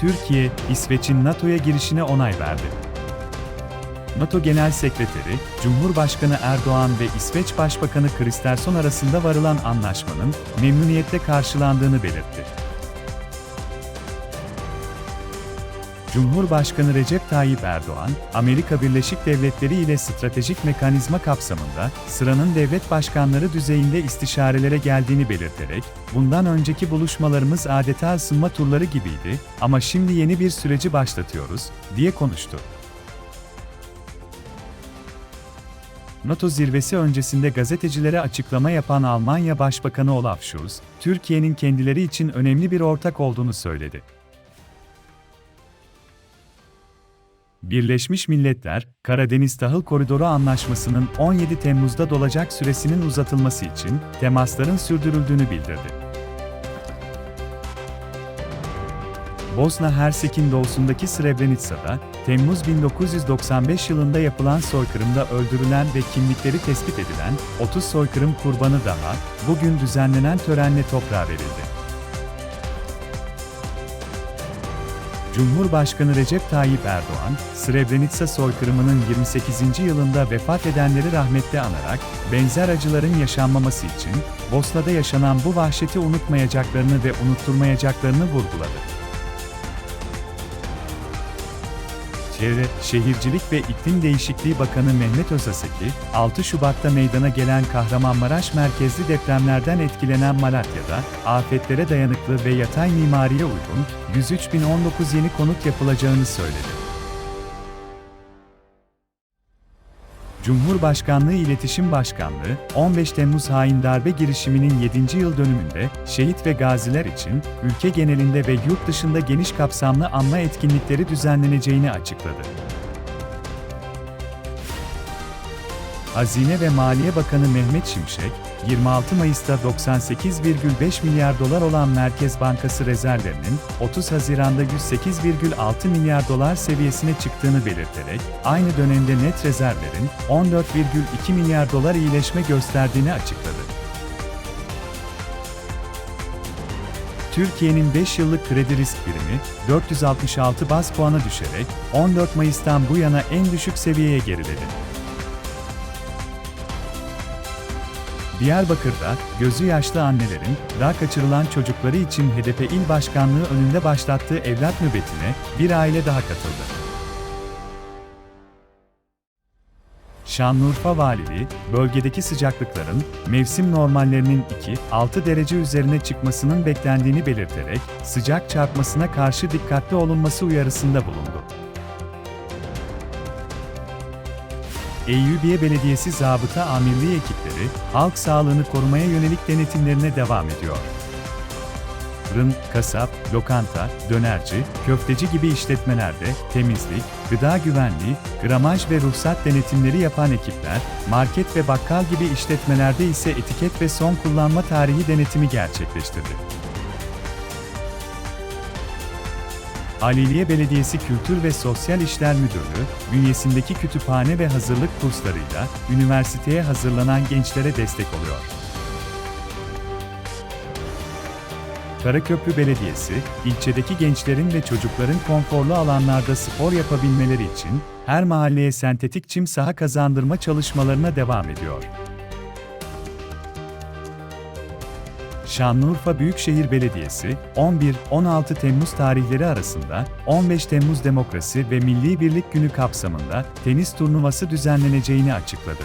Türkiye, İsveç'in NATO'ya girişine onay verdi. NATO Genel Sekreteri, Cumhurbaşkanı Erdoğan ve İsveç Başbakanı Kristersson arasında varılan anlaşmanın memnuniyetle karşılandığını belirtti. Cumhurbaşkanı Recep Tayyip Erdoğan, Amerika Birleşik Devletleri ile stratejik mekanizma kapsamında sıranın devlet başkanları düzeyinde istişarelere geldiğini belirterek, bundan önceki buluşmalarımız adeta ısınma turları gibiydi ama şimdi yeni bir süreci başlatıyoruz, diye konuştu. NATO zirvesi öncesinde gazetecilere açıklama yapan Almanya Başbakanı Olaf Scholz, Türkiye'nin kendileri için önemli bir ortak olduğunu söyledi. Birleşmiş Milletler, Karadeniz Tahıl Koridoru Anlaşması'nın 17 Temmuz'da dolacak süresinin uzatılması için temasların sürdürüldüğünü bildirdi. Bosna Hersek'in doğusundaki Srebrenica'da, Temmuz 1995 yılında yapılan soykırımda öldürülen ve kimlikleri tespit edilen 30 soykırım kurbanı daha, bugün düzenlenen törenle toprağa verildi. Cumhurbaşkanı Recep Tayyip Erdoğan, Srebrenica soykırımının 28. yılında vefat edenleri rahmetle anarak, benzer acıların yaşanmaması için, Bosna'da yaşanan bu vahşeti unutmayacaklarını ve unutturmayacaklarını vurguladı. Çevre, Şehircilik ve İklim Değişikliği Bakanı Mehmet Özaseki, 6 Şubat'ta meydana gelen Kahramanmaraş merkezli depremlerden etkilenen Malatya'da, afetlere dayanıklı ve yatay mimariye uygun, 103.019 yeni konut yapılacağını söyledi. Cumhurbaşkanlığı İletişim Başkanlığı, 15 Temmuz hain darbe girişiminin 7. yıl dönümünde şehit ve gaziler için ülke genelinde ve yurt dışında geniş kapsamlı anma etkinlikleri düzenleneceğini açıkladı. Hazine ve Maliye Bakanı Mehmet Şimşek, 26 Mayıs'ta 98,5 milyar dolar olan Merkez Bankası rezervlerinin 30 Haziran'da 108,6 milyar dolar seviyesine çıktığını belirterek, aynı dönemde net rezervlerin 14,2 milyar dolar iyileşme gösterdiğini açıkladı. Türkiye'nin 5 yıllık kredi risk birimi 466 baz puana düşerek 14 Mayıs'tan bu yana en düşük seviyeye geriledi. Diyarbakır'da, gözü yaşlı annelerin, daha kaçırılan çocukları için HDP İl Başkanlığı önünde başlattığı evlat nöbetine bir aile daha katıldı. Şanlıurfa Valiliği, bölgedeki sıcaklıkların mevsim normallerinin 2-6 derece üzerine çıkmasının beklendiğini belirterek sıcak çarpmasına karşı dikkatli olunması uyarısında bulundu. Eyyubiye Belediyesi Zabıta Amirliği ekipleri, halk sağlığını korumaya yönelik denetimlerine devam ediyor. Fırın, kasap, lokanta, dönerci, köfteci gibi işletmelerde temizlik, gıda güvenliği, gramaj ve ruhsat denetimleri yapan ekipler, market ve bakkal gibi işletmelerde ise etiket ve son kullanma tarihi denetimi gerçekleştirdi. Haliliye Belediyesi Kültür ve Sosyal İşler Müdürlüğü, bünyesindeki kütüphane ve hazırlık kurslarıyla üniversiteye hazırlanan gençlere destek oluyor. Karaköprü Belediyesi, ilçedeki gençlerin ve çocukların konforlu alanlarda spor yapabilmeleri için her mahalleye sentetik çim saha kazandırma çalışmalarına devam ediyor. Şanlıurfa Büyükşehir Belediyesi, 11-16 Temmuz tarihleri arasında 15 Temmuz Demokrasi ve Milli Birlik Günü kapsamında tenis turnuvası düzenleneceğini açıkladı.